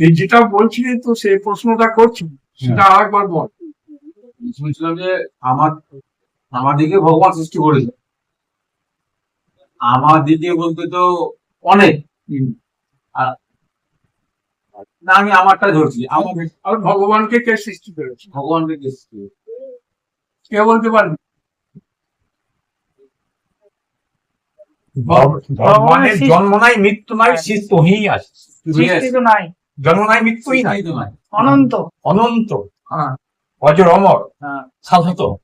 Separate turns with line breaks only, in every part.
এই যেটা বলছিলি তো সেই প্রশ্নটা করছি সেটা আরেকবার বল।
শুনছিলাম যে আমার আমার দিকে ভগবান সৃষ্টি করেছে। আমার দিকে বলতে তো অনেক। আর না আমি আমারটা ধরছি। আমার
আর ভগবানকে কে সৃষ্টি করেছে?
ভগবানকে কে সৃষ্টি করেছে?
কে বলতে পারবি?
ভগবানের জন্ম নাই মৃত্যু নাই সে তোহি আছে।
সৃষ্টি তো নাই।
জন্ম নাই মৃত্যুই নাই।
অনন্ত।
অনন্ত।
হ্যাঁ।
অজর অমর।
হ্যাঁ।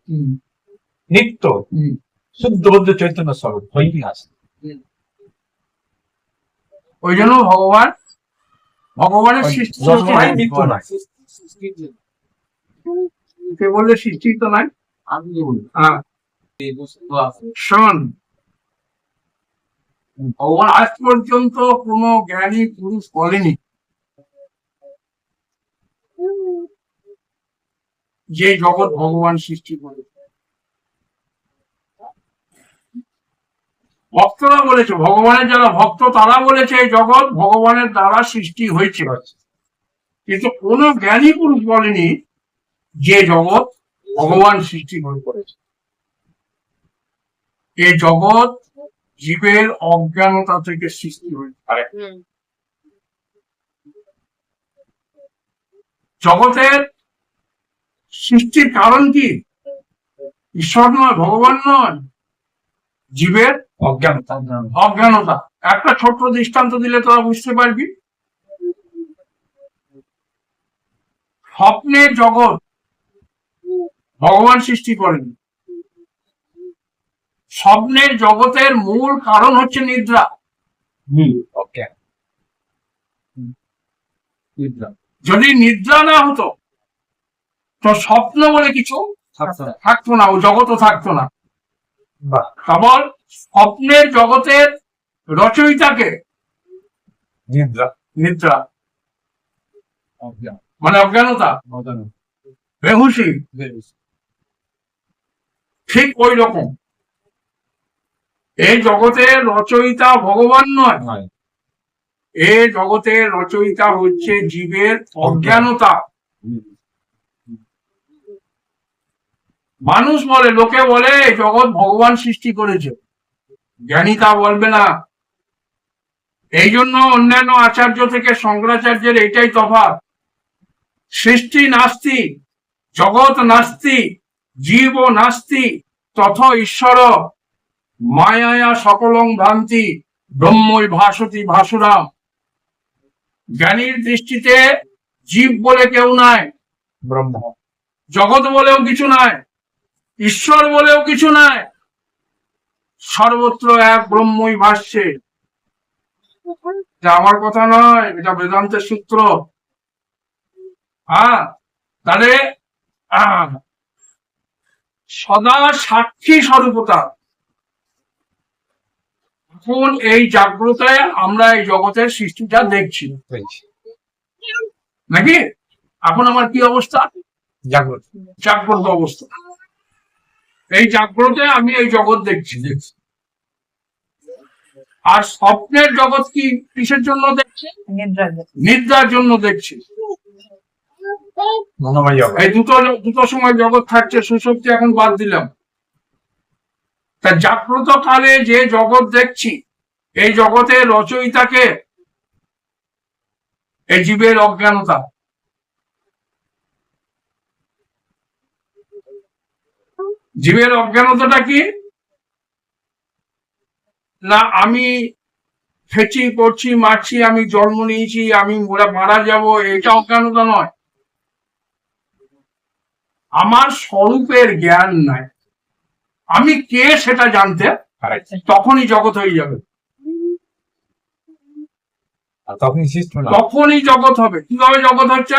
হুম,
নিত্য।
হুম।
শুদ্ধ বুদ্ধ চৈতন্য স্বরূপ হয়েই আছে
ওই জন্য ভগবান ভগবানের সৃষ্টি
নাই মৃত্যু নাই।
কে বললে সৃষ্টি তো নাই?
আমি
হ্যাঁ।
এই বস্তু আছে।
শোন। ভগবান আজ পর্যন্ত কোনো জ্ঞানী পুরুষ বলেনি। যে জগৎ ভগবান সৃষ্টি করে। ভক্তরা বলেছে ভগবানের যারা ভক্ত তারা বলেছে এই জগৎ ভগবানের দ্বারা সৃষ্টি হয়েছে। কিন্তু কোন জ্ঞানী পুরুষ বলেনি যে জগৎ ভগবান সৃষ্টি করে করেছে। এই জগৎ জীবের অজ্ঞানতা থেকে সৃষ্টি হয়েছে। জগতের সৃষ্টির কারণ কি? ঈশ্বর নয় ভগবান নয়। জীবের
অজ্ঞানতা।
অজ্ঞানতা। একটা ছোট্ট দৃষ্টান্ত দিলে তোরা বুঝতে পারবি। স্বপ্নের জগৎ ভগবান সৃষ্টি করেন। স্বপ্নের জগতের মূল কারণ হচ্ছে নিদ্রা।
অজ্ঞান।
নিদ্রা।
যদি নিদ্রা না হতো তো স্বপ্ন বলে কিছু
থাকতো না।
ও জগৎও থাকতো না। কেবল স্বপ্নের জগতের রচয়িতাকে
নিদ্রা।
নিদ্রা। মানে অজ্ঞানতা।
বেশ।
ঠিক ওই রকম। এই জগতের রচয়িতা ভগবান নয়।
নয়।
এই জগতের রচয়িতা হচ্ছে জীবের অজ্ঞানতা। মানুষ বলে লোকে বলে জগৎ ভগবান সৃষ্টি করেছে। জ্ঞানী তা বলবে না। এই জন্য অন্যান্য আচার্য থেকে শঙ্করাচার্যের এটাই তফাৎ। সৃষ্টি নাস্তি জগৎ নাস্তি জীব নাস্তি তথ ঈশ্বর মায়ায়া সকলং ভ্রান্তি ব্রহ্মই ভাসতি ভাসুরাম। জ্ঞানীর দৃষ্টিতে জীব বলে কেউ নাই।
ব্রহ্ম।
জগৎ বলেও কিছু নাই। ঈশ্বর বলেও কিছু নাই। সর্বত্র এক ব্রহ্মই ভাসছে। এটা আমার কথা নয় এটা বেদান্তের সূত্র। হ্যাঁ তাহলে সদা সাক্ষী স্বরূপতা। এখন এই জাগ্রতায় আমরা এই জগতের সৃষ্টিটা দেখছি। নাকি? এখন আমার কি অবস্থা?
জাগ্রত।
জাগ্রত অবস্থা। এই জাগ্রতে আমি এই জগৎ দেখছি দেখছি। আর স্বপ্নের জগৎ কি কিসের জন্য দেখছি?
নিদ্রা
নিদ্রার জন্য দেখছি। এই দুটো দুটো সময় জগৎ থাকছে সুশক্তি এখন বাদ দিলাম। তা জাগ্রত কালে যে জগৎ দেখছি এই জগতের রচয়িতাকে এই জীবের অজ্ঞানতা। জীবের অজ্ঞানতাটা কি? না আমি ফেচি করছি মারছি আমি জন্ম নিয়েছি আমি ওরা মারা যাব এটা অজ্ঞানতা নয়। আমার স্বরূপের জ্ঞান নাই। আমি কে সেটা জানতে তখনই জগৎ হয়ে যাবে। তখনই জগৎ হবে। কীভাবে জগৎ হচ্ছে?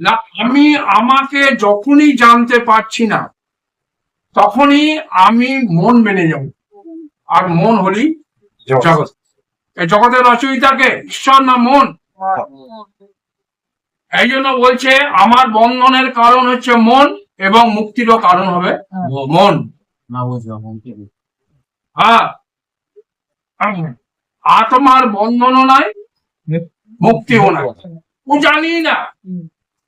না আমি আমাকে যখনই জানতে পারছি না তখনই আমি মন মেনে যাব আর মন হলি
জগৎ।
এই জগতের রচয়িতাকে ঈশ্বর না মন? এই জন্য বলছে আমার বন্ধনের কারণ হচ্ছে মন এবং মুক্তিরও কারণ হবে মন।
না বুঝলাম আমি কি বলব?
হ্যাঁ আত্মার বন্ধনও নাই মুক্তিও নাই। ও জানি না।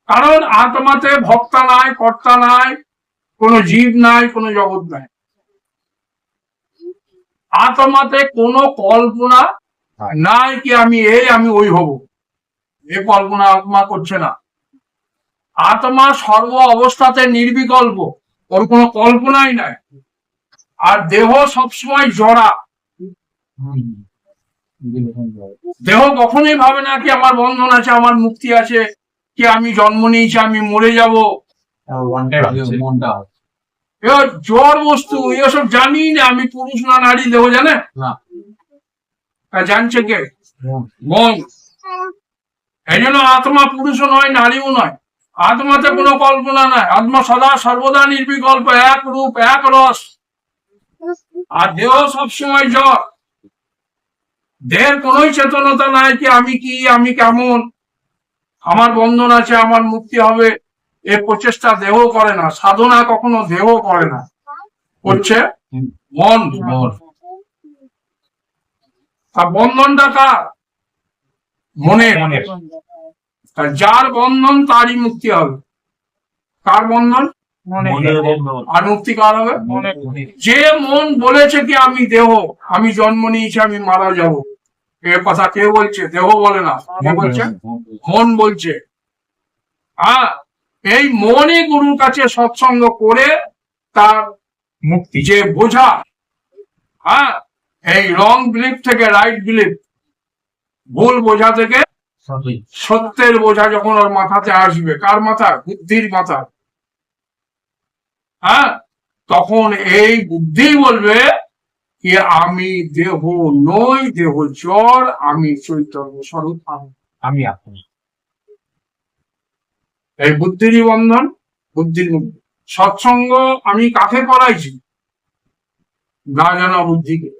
কারণ আত্মাতে ভক্তা নাই কর্তা নাই কোনো জীব নাই কোনো জগৎ নাই। আত্মাতে কোনো কল্পনা নাই। কি আমি এই আমি ওই হব। এ কল্পনা আত্মা করছে না। আত্মা সর্ব অবস্থাতে নির্বিকল্প ওর কোনো কল্পনাই নাই। আর দেহ সবসময় জড়া। দেহ কখনোই ভাবে না কি আমার বন্ধন আছে আমার মুক্তি আছে কি আমি জন্ম নিয়েছি আমি মরে যাব।
মনটা
এবার জ্বর বস্তু এসব জানি না আমি পুরুষ না নারী দেহ জানে?
না।
জানছে কে? মন। এই জন্য আত্মা পুরুষও নয় নারীও নয়। আত্মাতে কোনো কল্পনা নাই। আত্মা সদা সর্বদা নির্বিকল্প এক রূপ এক রস। আর দেহ সবসময় জ্বর। দেহের কোনোই চেতনতা নাই কি আমি কি আমি কেমন। আমার বন্ধন আছে আমার মুক্তি হবে। এ প্রচেষ্টা দেহ করে না সাধনা কখনো দেহ করে না। করছে? মন।
মন।
আর বন্ধনটা কার? মনের। যার বন্ধন তারই মুক্তি হবে। কার বন্ধন? আর মুক্তি কার হবে? যে মন বলেছে কি আমি দেহ আমি জন্ম নিয়েছি আমি মারা যাব। এ কথা কে বলছে? দেহ বলে না। কে বলছে? মন বলছে। হ্যাঁ এই মনই গুরুর কাছে সৎসঙ্গ করে তার
মুক্তি।
যে বোঝা হ্যাঁ এই রং বিলিফ থেকে রাইট বিলিপ ভুল বোঝা থেকে সত্যের বোঝা যখন ওর মাথাতে আসবে কার মাথা? বুদ্ধির মাথা। হ্যাঁ তখন এই বুদ্ধি বলবে কি আমি দেহ নই দেহ জ্বর আমি চৈতন্য স্বরূপ আমি।
আমি আপনি।
এই বুদ্ধিরই বন্ধন বুদ্ধির মুক্তি সৎসঙ্গ আমি কাকে করাইছি? না জানা বুদ্ধিকে।